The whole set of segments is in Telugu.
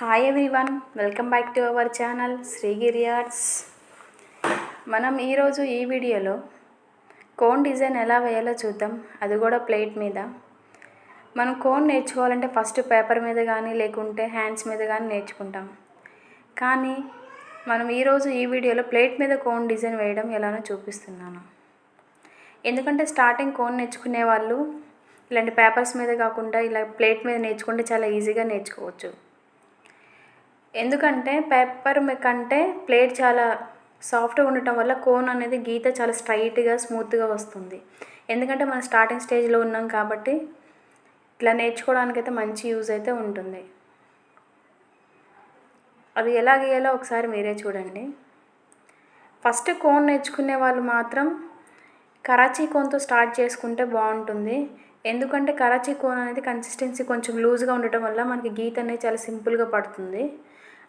Hi everyone welcome back to our channel Srigiri arts మనం ఈరోజు ఈ వీడియోలో కోన్ డిజైన్ ఎలా వేయాలో చూద్దాం. అది కూడా ప్లేట్ మీద. మనం కోన్ నేర్చుకోవాలంటే ఫస్ట్ పేపర్ మీద కానీ లేకుంటే హ్యాండ్స్ మీద కానీ నేర్చుకుంటాం. కానీ మనం ఈరోజు ఈ వీడియోలో ప్లేట్ మీద కోన్ డిజైన్ వేయడం ఎలానో చూపిస్తున్నాను. ఎందుకంటే స్టార్టింగ్ కోన్ నేర్చుకునే వాళ్ళు ఇలాంటి పేపర్స్ మీద కాకుండా ఇలా ప్లేట్ మీద నేర్చుకుంటే చాలా ఈజీగా నేర్చుకోవచ్చు. ఎందుకంటే పేపర్ కంటే ప్లేట్ చాలా సాఫ్ట్గా ఉండటం వల్ల కోన్ అనేది గీత చాలా స్ట్రైట్గా స్మూత్గా వస్తుంది. ఎందుకంటే మనం స్టార్టింగ్ స్టేజ్లో ఉన్నాం కాబట్టి ఇట్లా నేర్చుకోవడానికైతే మంచి యూజ్ అయితే ఉంటుంది. అది ఎలా గీయాలో ఒకసారి మీరే చూడండి. ఫస్ట్ కోన్ నేర్చుకునే వాళ్ళు మాత్రం కరాచీ కోన్తో స్టార్ట్ చేసుకుంటే బాగుంటుంది. ఎందుకంటే కరాచీ కోన్ అనేది కన్సిస్టెన్సీ కొంచెం లూజ్గా ఉండటం వల్ల మనకి గీత అనేది చాలా సింపుల్గా పడుతుంది.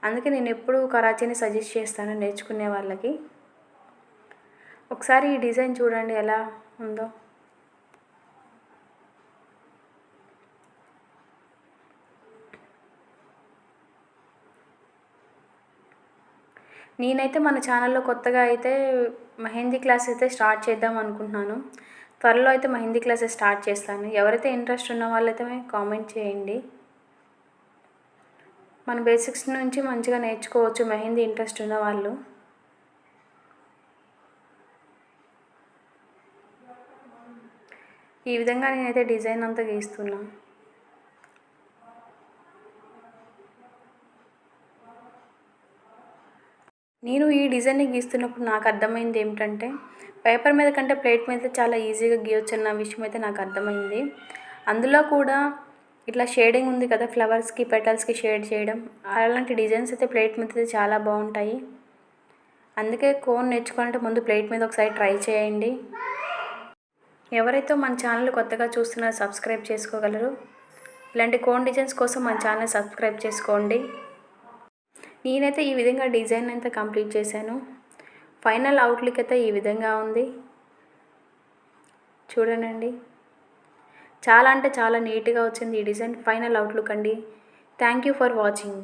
అందుకే నేను ఎప్పుడూ కరాచీని సజెస్ట్ చేస్తాను నేర్చుకునే వాళ్ళకి. ఒకసారి ఈ డిజైన్ చూడండి ఎలా ఉందో. నేనైతే మన ఛానల్లో కొత్తగా అయితే మెహందీ క్లాస్ అయితే స్టార్ట్ చేద్దాం అనుకుంటున్నాను. త్వరలో అయితే మెహందీ క్లాసెస్ స్టార్ట్ చేస్తాను. ఎవరైతే ఇంట్రెస్ట్ ఉన్న వాళ్ళైతే కామెంట్ చేయండి. మన బేసిక్స్ నుంచి మంచిగా నేర్చుకోవచ్చు మెహందీ ఇంట్రెస్ట్ ఉన్న వాళ్ళు. ఈ విధంగా నేనైతే డిజైన్ అంతా గీస్తున్నా. నేను ఈ డిజైన్ని గీస్తున్నప్పుడు నాకు అర్థమైంది ఏమిటంటే పేపర్ మీద కంటే ప్లేట్ మీద చాలా ఈజీగా గీయొచ్చు అన్న విషయం అయితే నాకు అర్థమైంది. అందులో కూడా ఇట్లా షేడింగ్ ఉంది కదా ఫ్లవర్స్కి పెటల్స్కి షేడ్ చేయడం అలాంటి డిజైన్స్ అయితే ప్లేట్ మీద అయితే చాలా బాగుంటాయి. అందుకే కోన్ నేర్చుకోవాలంటే ముందు ప్లేట్ మీద ఒకసారి ట్రై చేయండి. ఎవరైతే మన ఛానల్ కొత్తగా చూస్తున్నారో సబ్స్క్రైబ్ చేసుకోగలరు. ఇలాంటి కోన్ డిజైన్స్ కోసం మన ఛానల్ సబ్స్క్రైబ్ చేసుకోండి. నేనైతే ఈ విధంగా డిజైన్ అంతా కంప్లీట్ చేశాను. ఫైనల్ అవుట్లుక్ అయితే ఈ విధంగా ఉంది. చూడండి చాలా అంటే చాలా నీట్గా వచ్చింది ఈ డిజైన్ ఫైనల్ అవుట్లుక్ అండి. Thank you for watching